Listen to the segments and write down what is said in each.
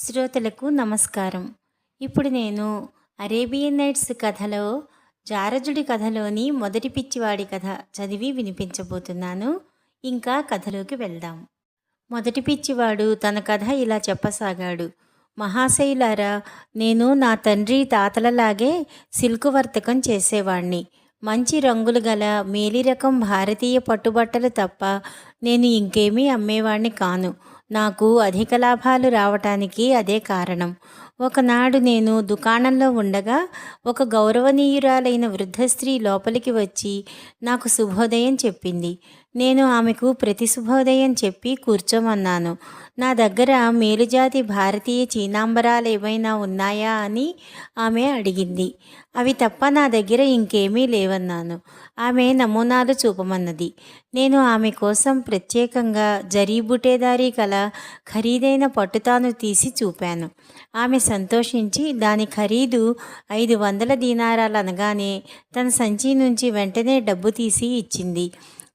శ్రోతలకు నమస్కారం. ఇప్పుడు నేను అరేబియన్ నైట్స్ కథలో జారజుడి కథలోని మొదటి పిచ్చివాడి కథ చదివి వినిపించబోతున్నాను. ఇంకా కథలోకి వెళ్దాం. మొదటి పిచ్చివాడు తన కథ ఇలా చెప్పసాగాడు. మహాశైలారా నేను నా తండ్రి తాతలలాగే సిల్కు వర్తకం చేసేవాణ్ణి. మంచి రంగులు గల మేలి రకం భారతీయ పట్టుబట్టలు తప్ప నేను ఇంకేమీ అమ్మేవాణ్ణి కాను. నాకు అధిక లాభాలు రావటానికి అదే కారణం. ఒకనాడు నేను దుకాణంలో ఉండగా ఒక గౌరవనీయురాలైన వృద్ధ స్త్రీ లోపలికి వచ్చి నాకు శుభోదయం చెప్పింది. నేను ఆమెకు ప్రతి శుభోదయం చెప్పి కూర్చోమన్నాను. నా దగ్గర మేలుజాతి భారతీయ చీనాంబరాలు ఏమైనా ఉన్నాయా అని ఆమె అడిగింది. అవి తప్ప నా దగ్గర ఇంకేమీ లేవన్నాను. ఆమె నమూనాలు చూపమన్నది. నేను ఆమె కోసం ప్రత్యేకంగా జరీబుటేదారీ కల ఖరీదైన పట్టుతాను తీసి చూపాను. ఆమె సంతోషించి దాని ఖరీదు ఐదు వందల దీనారాలు అనగానే తన సంచి నుంచి వెంటనే డబ్బు తీసి ఇచ్చింది.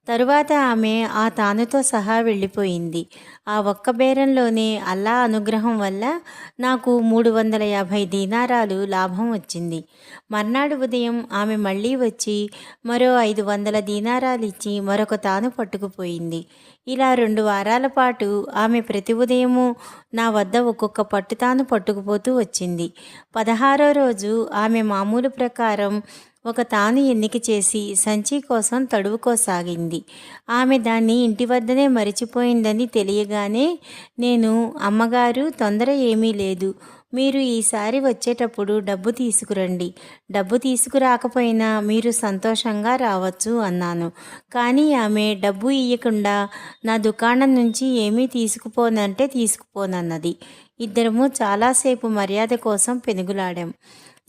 తరువాత ఆమె ఆ తానుతో సహా వెళ్ళిపోయింది. ఆ ఒక్క బేరంలోనే అల్లా అనుగ్రహం వల్ల నాకు మూడు వందల యాభై దీనారాలు లాభం వచ్చింది. మర్నాడు ఉదయం ఆమె మళ్ళీ వచ్చి మరో ఐదు వందల దీనారాలు ఇచ్చి మరొక తాను పట్టుకుపోయింది. ఇలా రెండు వారాల పాటు ఆమె ప్రతి ఉదయము నా వద్ద ఒక్కొక్క పట్టు తాను పట్టుకుపోతూ వచ్చింది. పదహారో రోజు ఆమె మామూలు ప్రకారం ఒక తాను ఎన్నిక చేసి సంచి కోసం తడువుకోసాగింది. ఆమె దాన్ని ఇంటి వద్దనే మరిచిపోయిందని తెలియగానే నేను అమ్మగారు తొందర ఏమీ లేదు. మీరు ఈసారి వచ్చేటప్పుడు డబ్బు తీసుకురండి. డబ్బు తీసుకురాకపోయినా మీరు సంతోషంగా రావచ్చు అన్నాను. కానీ ఆమె డబ్బు ఇయ్యకుండా నా దుకాణం నుంచి ఏమీ తీసుకుపోనంటే తీసుకుపోనన్నది. ఇద్దరము చాలాసేపు మర్యాద కోసం పెనుగులాడాం.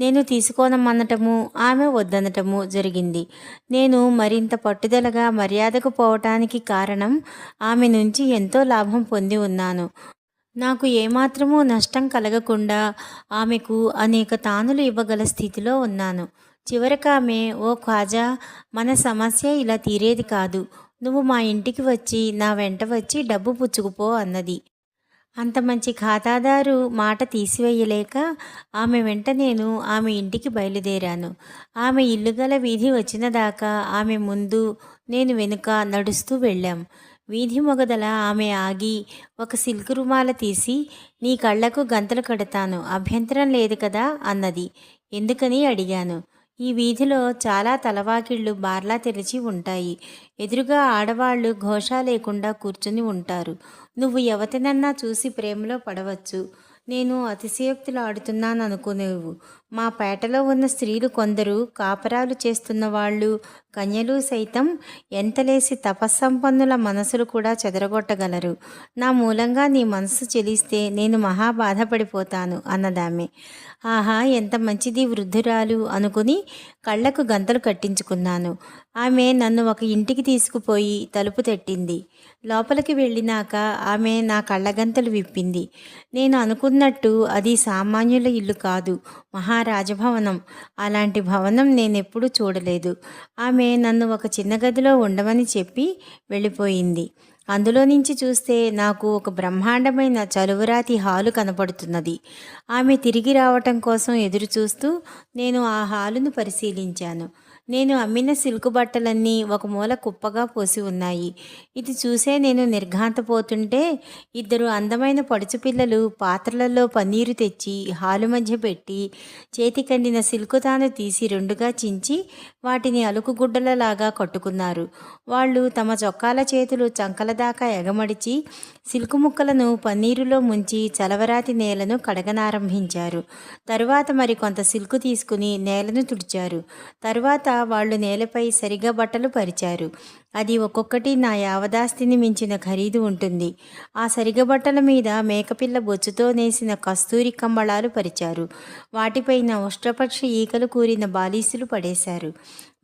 నేను తీసుకోనమనటము ఆమె వద్దనటము జరిగింది. నేను మరింత పట్టుదలగా మర్యాదకు పోవటానికి కారణం ఆమె నుంచి ఎంతో లాభం పొంది ఉన్నాను. నాకు ఏమాత్రమూ నష్టం కలగకుండా ఆమెకు అనేక తానులు ఇవ్వగల స్థితిలో ఉన్నాను. చివరికి ఆమె ఓ ఖాజా మన సమస్య ఇలా తీరేది కాదు. నువ్వు మా ఇంటికి వచ్చి నా వెంట వచ్చి డబ్బు పుచ్చుకుపో అన్నది. అంత మంచి ఖాతాదారు మాట తీసివేయలేక ఆమె వెంట నేను ఆమె ఇంటికి బయలుదేరాను. ఆమె ఇల్లు గల వీధి వచ్చిన దాకా ఆమె ముందు నేను వెనుక నడుస్తూ వెళ్ళాం. వీధి మొగదల ఆమె ఆగి ఒక సిల్క్ రుమాల తీసి నీ కళ్ళకు గంతలు కడతాను అభ్యంతరం లేదు కదా అన్నది. ఎందుకని అడిగాను. ఈ వీధిలో చాలా తలవాకిళ్ళు బార్లా తెరిచి ఉంటాయి. ఎదురుగా ఆడవాళ్ళు ఘోష లేకుండా కూర్చుని ఉంటారు. నువ్వు ఎవరినన్నా చూసి ప్రేమలో పడవచ్చు. నేను అతిశయోక్తులు ఆడుతున్నాను అనుకునేవు మా పేటలో ఉన్న స్త్రీలు కొందరు కాపరాలు చేస్తున్న వాళ్ళు కన్యలు సైతం ఎంతలేసి తపస్సంపన్నుల మనసులు కూడా చెదరగొట్టగలరు. నా మూలంగా నీ మనసు చెలిస్తే నేను మహా బాధపడిపోతాను అన్నదామె. ఆహా ఎంత మంచిది వృద్ధురాలు అనుకుని కళ్ళకు గంతలు కట్టించుకున్నాను. ఆమె నన్ను ఒక ఇంటికి తీసుకుపోయి తలుపు తట్టింది. లోపలికి వెళ్ళినాక ఆమె నా కళ్ళగంతలు విప్పింది. నేను అనుకున్నట్టు అది సామాన్యుల ఇల్లు కాదు మహా రాజభవనం. అలాంటి భవనం నేనెప్పుడూ చూడలేదు. ఆమె నన్ను ఒక చిన్న గదిలో ఉండమని చెప్పి వెళ్ళిపోయింది. అందులో నుంచి చూస్తే నాకు ఒక బ్రహ్మాండమైన చలువరాతి హాలు కనపడుతున్నది. ఆమె తిరిగి రావటం కోసం ఎదురు చూస్తూ నేను ఆ హాలును పరిశీలించాను. నేను అమ్మిన సిల్కు బట్టలన్నీ ఒక మూల కుప్పగా పోసి ఉన్నాయి. ఇది చూసే నేను నిర్ఘాంతపోతుంటే ఇద్దరు అందమైన పడుచు పిల్లలు పాత్రలలో పన్నీరు తెచ్చి హాలు మధ్య పెట్టి చేతికందిన సిల్కు తాను తీసి రెండుగా చించి వాటిని అలుకుగుడ్డలలాగా కట్టుకున్నారు. వాళ్ళు తమ చొక్కాల చేతులు చంకల దాకా ఎగమడిచి సిల్కు ముక్కలను పన్నీరులో ముంచి చలవరాతి నేలను కడగనారంభించారు. తరువాత మరి కొంత సిల్కు తీసుకుని నేలను తుడిచారు. తరువాత వాళ్ళు నేలపై సరిగా బట్టలు పరిచారు. అది ఒక్కొక్కటి నా యావదాస్తిని మించిన ఖరీదు ఉంటుంది. ఆ సరిగబట్టల మీద మేకపిల్ల బొచ్చుతో నేసిన కస్తూరి కంబళాలు పరిచారు. వాటిపైన ఉష్ట్రపక్ష ఈకలు కూరిన బాలీసులు పడేశారు.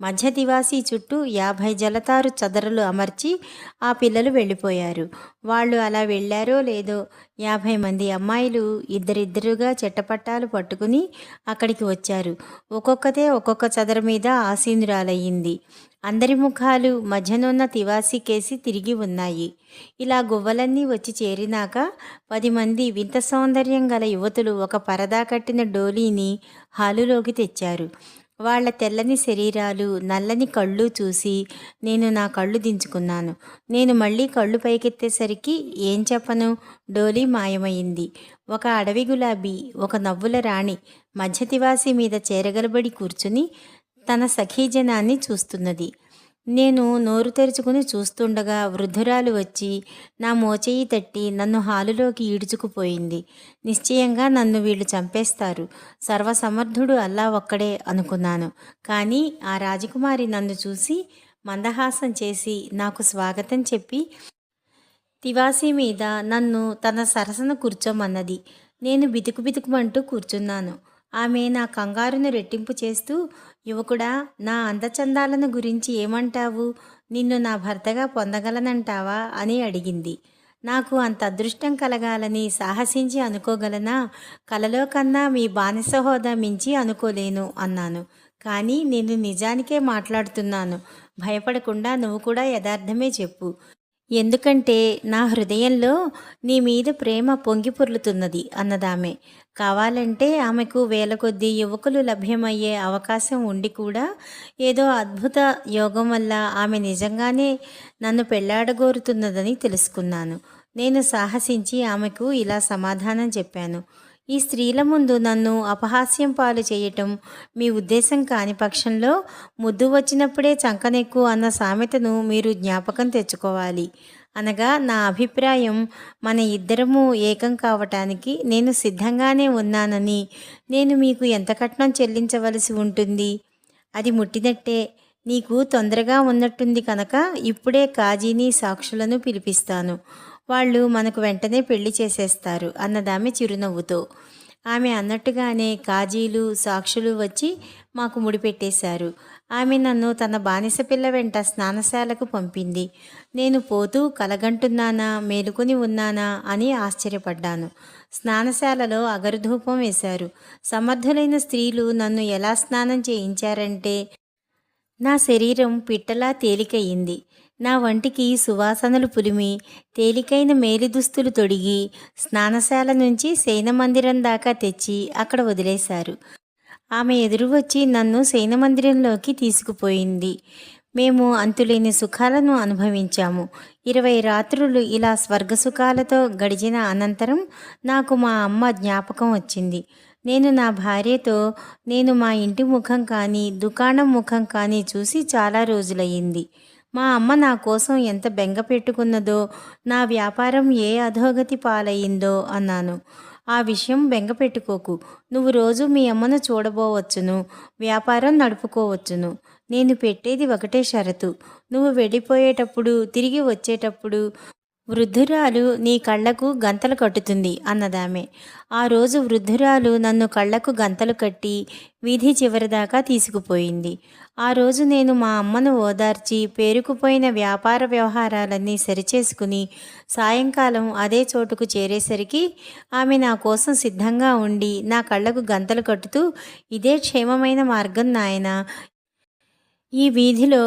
మధ్య దివాసీ చుట్టూ యాభై జలతారు చదరలు అమర్చి ఆ పిల్లలు వెళ్ళిపోయారు. వాళ్ళు అలా వెళ్ళారో లేదో యాభై మంది అమ్మాయిలు ఇద్దరిద్దరుగా చెట్టపట్టాలు పట్టుకుని అక్కడికి వచ్చారు. ఒక్కొక్కతే ఒక్కొక్క చదర మీద ఆసీనురాలయ్యింది. అందరి ముఖాలు మధ్యనున్న తివాసీకేసి తిరిగి ఉన్నాయి. ఇలా గువ్వలన్నీ వచ్చి చేరినాక పది మంది వింత సౌందర్యం గల యువతులు ఒక పరదా కట్టిన డోలీని హాలులోకి తెచ్చారు. వాళ్ళ తెల్లని శరీరాలు నల్లని కళ్ళు చూసి నేను నా కళ్ళు దించుకున్నాను. నేను మళ్ళీ కళ్ళు పైకెత్తేసరికి ఏం చెప్పను? డోలీ మాయమైంది. ఒక అడవి గులాబీ ఒక నవ్వుల రాణి మధ్యతివాసి మీద చేరగలబడి కూర్చుని తన సఖీజనాన్ని చూస్తున్నది. నేను నోరు తెరుచుకుని చూస్తుండగా వృద్ధురాలు వచ్చి నా మోచేయి తట్టి నన్ను హాలులోకి ఈడ్చుకుపోయింది. నిశ్చయంగా నన్ను వీళ్ళు చంపేస్తారు. సర్వసమర్థుడు అల్లా ఒక్కడే అనుకున్నాను. కానీ ఆ రాజకుమారి నన్ను చూసి మందహాసం చేసి నాకు స్వాగతం చెప్పి తివాసి మీద నన్ను తన సరసన కూర్చోమన్నది. నేను బితుకు బితుకుమంటూ కూర్చున్నాను. ఆమె నా కంగారును రెట్టింపు చేస్తూ యువకుడా నా అందచందాలను గురించి ఏమంటావు? నిన్ను నా భర్తగా పొందగలనంటావా? అని అడిగింది. నాకు అంత అదృష్టం కలగాలని సాహసించి అనుకోగలనా? కలలో కన్నా మీ బానిస హోదా మించి అనుకోలేను అన్నాను. కానీ నేను నిజానికే మాట్లాడుతున్నాను. భయపడకుండా నువ్వు కూడా యథార్థమే చెప్పు. ఎందుకంటే నా హృదయంలో నీ మీద ప్రేమ పొంగి పొర్లుతున్నది అన్నదామె. కావాలంటే ఆమెకు వేల కొద్దీ యువకులు లభ్యమయ్యే అవకాశం ఉండి కూడా ఏదో అద్భుత యోగం వల్ల ఆమె నిజంగానే నన్ను పెళ్ళాడగోరుతున్నదని తెలుసుకున్నాను. నేను సాహసించి ఆమెకు ఇలా సమాధానం చెప్పాను. ఈ స్త్రీల ముందు నన్ను అపహాస్యం పాలు చేయటం మీ ఉద్దేశం కాని పక్షంలో ముద్దు వచ్చినప్పుడే చంకనెక్కు అన్న సామెతను మీరు జ్ఞాపకం తెచ్చుకోవాలి. అనగా నా అభిప్రాయం మన ఇద్దరము ఏకం కావటానికి నేను సిద్ధంగానే ఉన్నానని నేను మీకు ఎంత కట్నం చెల్లించవలసి ఉంటుంది? అది ముట్టినట్టే. నీకు తొందరగా ఉన్నట్టుంది కనుక ఇప్పుడే కాజీని సాక్షులను పిలిపిస్తాను. వాళ్ళు మనకు వెంటనే పెళ్ళి చేసేస్తారు అన్నదామె చిరునవ్వుతో. ఆమె అన్నట్టుగానే కాజీలు సాక్షులు వచ్చి మాకు ముడిపెట్టేశారు ఆమె నన్ను తన బానిస పిల్ల వెంట స్నానశాలకు పంపింది. నేను పోతూ కలగంటున్నానా మేలుకొని ఉన్నానా అని ఆశ్చర్యపడ్డాను. స్నానశాలలో అగరుధూపం వేశారు. సమర్థులైన స్త్రీలు నన్ను ఎలా స్నానం చేయించారంటే నా శరీరం పిట్టలా తేలికయింది నా వంటికి సువాసనలు పులిమి తేలికైన మేలి దుస్తులు తొడిగి స్నానశాల నుంచి శయనమందిరం దాకా తెచ్చి అక్కడ వదిలేశారు. ఆమె ఎదురు వచ్చి నన్ను శయనమందిరంలోకి తీసుకుపోయింది. మేము అంతులేని సుఖాలను అనుభవించాము. ఇరవై రాత్రులు ఇలా స్వర్గ సుఖాలతో గడిచిన అనంతరం నాకు మా అమ్మ జ్ఞాపకం వచ్చింది. నేను నా భార్యతో నేను మా ఇంటి ముఖం కానీ దుకాణం ముఖం కానీ చూసి చాలా రోజులయ్యింది. మా అమ్మ నా కోసం ఎంత బెంగ పెట్టుకున్నదో నా వ్యాపారం ఏ అధోగతి పాలయ్యిందో అన్నాను. ఆ విషయం బెంగ పెట్టుకోకు. నువ్వు రోజు మీ అమ్మను చూడబోవచ్చును వ్యాపారం నడుపుకోవచ్చును. నేను పెట్టేది ఒకటే షరతు. నువ్వు వెళ్ళిపోయేటప్పుడు తిరిగి వచ్చేటప్పుడు వృద్ధురాలు నీ కళ్ళకు గంతలు కట్టుతుంది అన్నదామె. ఆ రోజు వృద్ధురాలు నన్ను కళ్ళకు గంతలు కట్టి వీధి చివరిదాకా తీసుకుపోయింది. ఆ రోజు నేను మా అమ్మను ఓదార్చి పేరుకుపోయిన వ్యాపార వ్యవహారాలన్నీ సరిచేసుకుని సాయంకాలం అదే చోటుకు చేరేసరికి ఆమె నా కోసం సిద్ధంగా ఉండి నా కళ్ళకు గంతలు కట్టుతూ ఇదే క్షేమమైన మార్గం నాయన. ఈ వీధిలో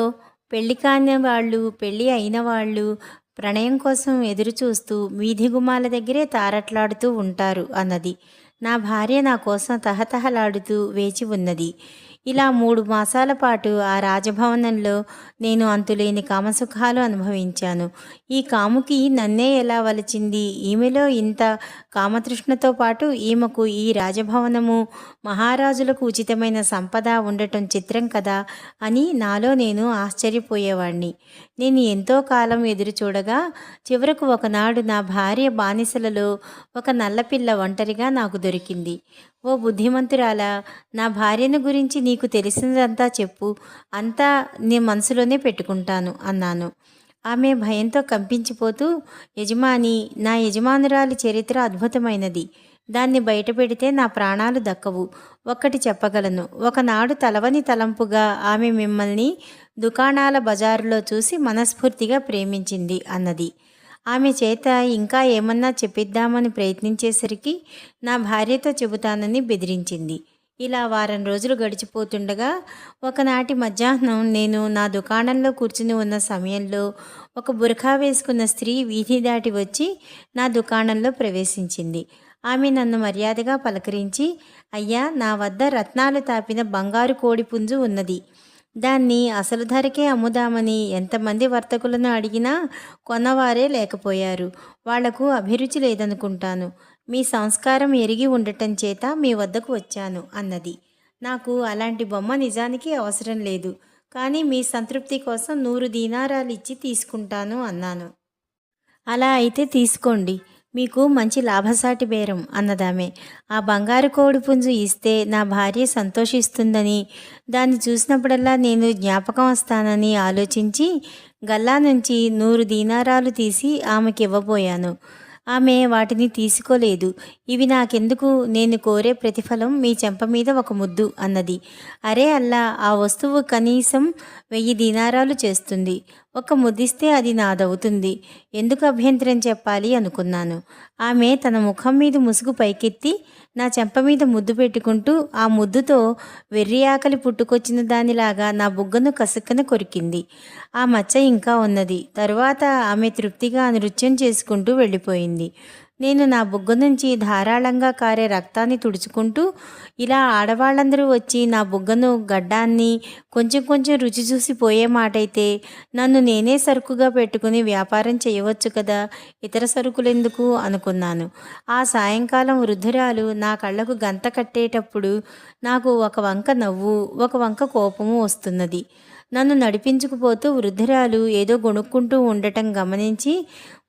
పెళ్ళి కాని వాళ్ళు పెళ్ళి అయిన వాళ్ళు ప్రణయం కోసం ఎదురుచూస్తూ వీధి గుమాల దగ్గరే తారట్లాడుతూ ఉంటారు అన్నది. నా భార్య నా కోసం తహతహలాడుతూ వేచి ఉన్నది. ఇలా మూడు మాసాల పాటు ఆ రాజభవనంలో నేను అంతులేని కామసుఖాలు అనుభవించాను. ఈ కాముకి నన్నే ఎలా వలచింది? ఈమెలో ఇంత కామతృష్ణతో పాటు ఈమెకు ఈ రాజభవనము మహారాజులకు ఉచితమైన సంపద ఉండటం చిత్రం కదా అని నాలో నేను ఆశ్చర్యపోయేవాణ్ణి. నేను ఎంతో కాలం ఎదురు చూడగా చివరకు ఒకనాడు నా భార్య బానిసలలో ఒక నల్లపిల్ల ఒంటరిగా నాకు దొరికింది. ఓ బుద్ధిమంతురాలా నా భార్యను గురించి నీకు తెలిసినదంతా చెప్పు అంతా నీ మనసులోనే పెట్టుకుంటాను అన్నాను. ఆమె భయంతో కంపించిపోతూ యజమాని నా యజమానురాలి చరిత్ర అద్భుతమైనది. దాన్ని బయటపెడితే నా ప్రాణాలు దక్కవు. ఒక్కటి చెప్పగలను. ఒకనాడు తలవని తలంపుగా ఆమె మిమ్మల్ని దుకాణాల బజారులో చూసి మనస్ఫూర్తిగా ప్రేమించింది అన్నది. ఆమె చేత ఇంకా ఏమన్నా చెప్పిద్దామని ప్రయత్నించేసరికి నా భార్యతో చెబుతానని బెదిరించింది. ఇలా వారం రోజులు గడిచిపోతుండగా ఒకనాటి మధ్యాహ్నం నేను నా దుకాణంలో కూర్చుని ఉన్న సమయంలో ఒక బురఖా వేసుకున్న స్త్రీ వీధి దాటి వచ్చి నా దుకాణంలో ప్రవేశించింది. ఆమె నన్ను మర్యాదగా పలకరించి అయ్యా నా వద్ద రత్నాలు తాపిన బంగారు కోడి పుంజు ఉన్నది. దాన్ని అసలు ధరకే అమ్ముదామని ఎంతమంది వర్తకులను అడిగినా కొన్నవారే లేకపోయారు. వాళ్ళకు అభిరుచి లేదనుకుంటాను. మీ సంస్కారం ఎరిగి ఉండటం చేత మీ వద్దకు వచ్చాను అన్నది. నాకు అలాంటి బొమ్మ నిజానికి అవసరం లేదు. కానీ మీ సంతృప్తి కోసం నూరు దీనారాలు ఇచ్చి తీసుకుంటాను అన్నాను. అలా అయితే తీసుకోండి. మీకు మంచి లాభసాటి బేరం అన్నదామె. ఆ బంగారు కోడి పుంజు ఇస్తే నా భార్య సంతోషిస్తుందని దాన్ని చూసినప్పుడల్లా నేను జ్ఞాపకం వస్తానని ఆలోచించి గల్లా నుంచి నూరు దీనారాలు తీసి ఆమెకి ఇవ్వబోయాను. ఆమె వాటిని తీసుకోలేదు. ఇవి నాకెందుకు? నేను కోరే ప్రతిఫలం మీ చెంప మీద ఒక ముద్దు అన్నది. అరే అల్లా ఆ వస్తువు కనీసం వెయ్యి దీనారాలు చేస్తుంది. ఒక ముద్దిస్తే అది నాదవుతుంది. ఎందుకు అభ్యంతరం చెప్పాలి అనుకున్నాను. ఆమె తన ముఖం మీద ముసుగు పైకెత్తి నా చెంప మీద ముద్దు పెట్టుకుంటూ ఆ ముద్దుతో వెర్రి ఆకలి పుట్టుకొచ్చిన దానిలాగా నా బుగ్గను కసుక్కన కొరికింది. ఆ మచ్చ ఇంకా ఉన్నది. తరువాత ఆమె తృప్తిగా నృత్యం చేసుకుంటూ వెళ్ళిపోయింది. నేను నా బుగ్గ నుంచి ధారాళంగా కారే రక్తాన్ని తుడుచుకుంటూ ఇలా ఆడవాళ్ళందరూ వచ్చి నా బుగ్గను గడ్డాన్ని కొంచెం కొంచెం రుచి చూసి పోయే మాటైతే నన్ను నేనే సరుకుగా పెట్టుకుని వ్యాపారం చేయవచ్చు కదా? ఇతర సరుకులెందుకు అనుకున్నాను. ఆ సాయంకాలం వృద్ధురాలు నా కళ్ళకు గంత కట్టేటప్పుడు నాకు ఒక వంక నవ్వు ఒక వంక కోపము వస్తున్నది. నన్ను నడిపించుకుపోతూ వృద్ధురాలు ఏదో గొణుక్కుంటూ ఉండటం గమనించి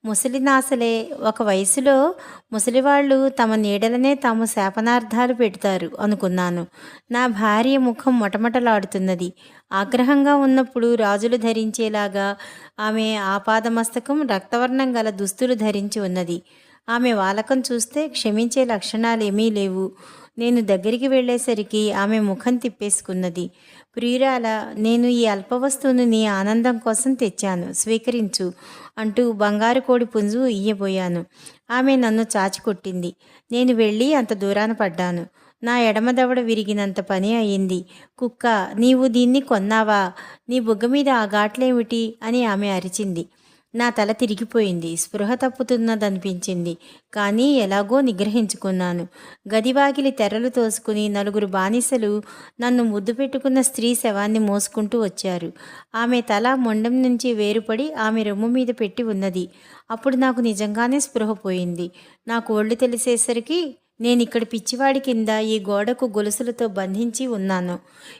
ముసలినాసలే ఒక వయసులో ముసలివాళ్ళు తమ నీడలనే తాము శాపనార్థాలు పెడతారు అనుకున్నాను. నా భార్య ముఖం మొటమొటలాడుతున్నది. ఆగ్రహంగా ఉన్నప్పుడు రాజులు ధరించేలాగా ఆమె ఆపాదమస్తకం రక్తవర్ణం గల దుస్తులు ధరించి ఉన్నది. ఆమె వాలకం చూస్తే క్షమించే లక్షణాలు ఏమీ లేవు. నేను దగ్గరికి వెళ్ళేసరికి ఆమె ముఖం తిప్పేసుకున్నది. ప్రియురాల నేను ఈ అల్ప వస్తువును నీ ఆనందం కోసం తెచ్చాను. స్వీకరించు అంటూ బంగారు కోడి పుంజు ఇయ్యబోయాను. ఆమె నన్ను చాచి కొట్టింది. నేను వెళ్ళి అంత దూరాన పడ్డాను. నా ఎడమ దవడ విరిగినంత పని అయింది. కుక్క నీవు దీన్ని కొన్నావా? నీ బుగ్గ మీద ఆ ఘాట్లేమిటి? అని ఆమె అరిచింది. నా తల తిరిగిపోయింది. స్పృహ తప్పుతున్నదనిపించింది. కానీ ఎలాగో నిగ్రహించుకున్నాను. గదివాకిలి తెరలు తోసుకుని నలుగురు బానిసలు నన్ను ముద్దు పెట్టుకున్న స్త్రీ శవాన్ని మోసుకుంటూ వచ్చారు. ఆమె తల మొండం నుంచి వేరుపడి ఆమె రొమ్ము మీద పెట్టి ఉన్నది. అప్పుడు నాకు నిజంగానే స్పృహ పోయింది. నాకు ఒళ్ళు తెలిసేసరికి నేను ఇక్కడ పిచ్చివాడి కింద ఈ గోడకు గొలుసులతో బంధించి ఉన్నాను.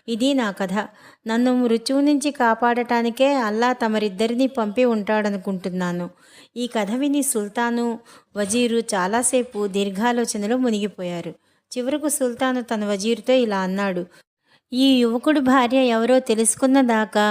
ఇది నా కథ. నన్ను మృత్యువు నుంచి కాపాడటానికే అల్లా తమరిద్దరిని పంపి ఉంటాడనుకుంటున్నాను. ఈ కథ విని సుల్తాను వజీరు చాలాసేపు దీర్ఘాలోచనలో మునిగిపోయారు. చివరకు సుల్తాను తన వజీరుతో ఇలా అన్నాడు ఈ యువకుడి భార్య ఎవరో తెలుసుకున్న దాకా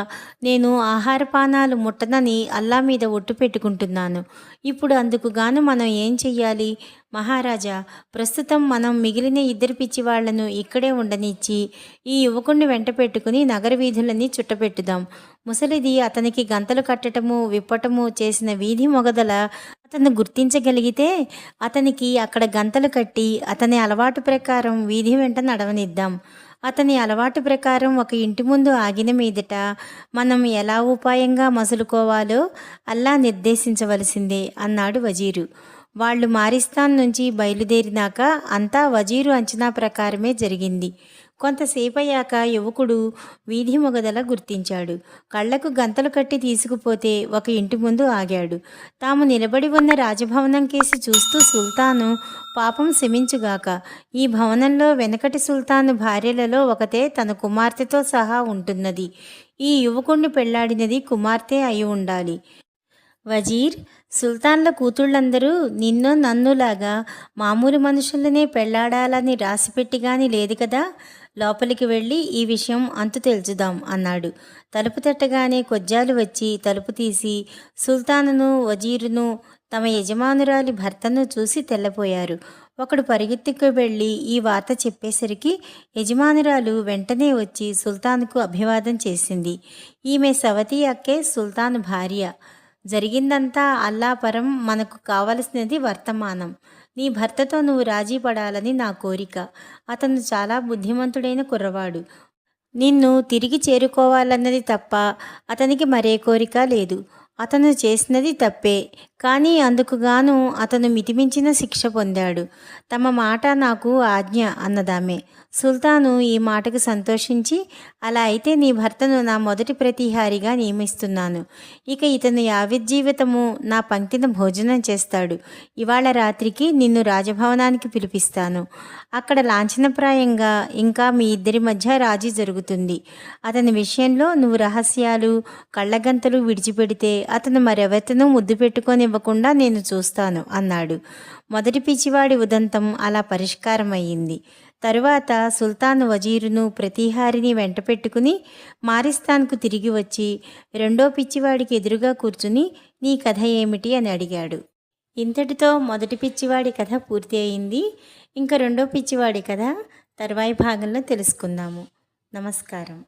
నేను ఆహారపానాలు ముట్టనని అల్లా మీద ఒట్టు పెట్టుకుంటున్నాను. ఇప్పుడు అందుకు గాను మనం ఏం చెయ్యాలి? మహారాజా ప్రస్తుతం మనం మిగిలిన ఇద్దరు పిచ్చివాళ్ళను ఇక్కడే ఉండనిచ్చి ఈ యువకుణ్ణి వెంట పెట్టుకుని నగర వీధులన్నీ చుట్టపెట్టుదాం. ముసలిది అతనికి గంతలు కట్టటము విప్పటము చేసిన వీధి మొగదల అతను గుర్తించగలిగితే అతనికి అక్కడ గంతలు కట్టి అతని అలవాటు ప్రకారం వీధి వెంట నడవనిద్దాం. అతని అలవాటు ప్రకారం ఒక ఇంటి ముందు ఆగిన మీదట మనం ఎలా ఉపాయంగా మసులుకోవాలో అల్లా నిర్దేశించవలసిందే అన్నాడు వజీరు. వాళ్ళు మారిస్తాన్ నుంచి బయలుదేరినాక అంతా వజీరు అంచనా ప్రకారమే జరిగింది. కొంతసేపు అయ్యాక యువకుడు వీధి మొగదల గుర్తించాడు. కళ్ళకు గంతలు కట్టి తీసుకుపోతే ఒక ఇంటి ముందు ఆగాడు. తాము నిలబడి ఉన్న రాజభవనం కేసి చూస్తూ సుల్తాను పాపం శమించుగాక ఈ భవనంలో వెనకటి సుల్తాను భార్యలలో ఒకతే తన కుమార్తెతో సహా ఉంటున్నది. ఈ యువకుణ్ణి పెళ్ళాడినది కుమార్తె అయి ఉండాలి. వజీర్ సుల్తాన్ల కూతుళ్ళందరూ నిన్నో నన్నులాగా మామూలు మనుషులనే పెళ్ళాడాలని రాసిపెట్టి గాని లేదు కదా? లోపలికి వెళ్ళి ఈ విషయం అంతు తెలుచుదాం అన్నాడు. తలుపు తట్టగానే కొజ్జాలు వచ్చి తలుపు తీసి సుల్తానును వజీరును తమ యజమానురాలి భర్తను చూసి తెల్లపోయారు ఒకడు పరిగెత్తుకు వెళ్ళి ఈ వార్త చెప్పేసరికి యజమానురాలు వెంటనే వచ్చి సుల్తాన్కు అభివాదం చేసింది. ఈమె సవతి అక్కే సుల్తాన్ భార్య. జరిగిందంతా అల్లాపరం మనకు కావలసినది వర్తమానం. నీ భర్తతో నువ్వు రాజీ పడాలని నా కోరిక. అతను చాలా బుద్ధిమంతుడైన కుర్రవాడు. నిన్ను తిరిగి చేరుకోవాలన్నది తప్ప అతనికి మరే కోరిక లేదు. అతను చేసినది తప్పే. కానీ అందుకుగాను అతను మితిమించిన శిక్ష పొందాడు. తమ మాట నాకు ఆజ్ఞ అన్నదామే. సుల్తాను ఈ మాటకు సంతోషించి అలా అయితే నీ భర్తను నా మొదటి ప్రతిహారిగా నియమిస్తున్నాను. ఇక ఇతను యావజ్జీవితము నా పంక్తిన భోజనం చేస్తాడు. ఇవాళ రాత్రికి నిన్ను రాజభవనానికి పిలిపిస్తాను. అక్కడ లాంఛనప్రాయంగా ఇంకా మీ ఇద్దరి మధ్య రాజీ జరుగుతుంది. అతని విషయంలో నువ్వు రహస్యాలు కళ్ళగంతలు విడిచిపెడితే అతను మరెవరితోనూ ముద్దు పెట్టుకొనివ్వకుండా నేను చూస్తాను అన్నాడు. మొదటి పిచ్చివాడి ఉదంతం అలా పరిష్కారమయ్యింది. తరువాత సుల్తాన్ వజీరును ప్రతిహారిని వెంట పెట్టుకుని మారిస్తాన్కు తిరిగి వచ్చి రెండో పిచ్చివాడికి ఎదురుగా కూర్చుని నీ కథ ఏమిటి? అని అడిగాడు. ఇంతటితో మొదటి పిచ్చివాడి కథ పూర్తి అయింది. ఇంకా రెండో పిచ్చివాడి కథ తర్వాయి భాగంలో తెలుసుకుందాము. నమస్కారం.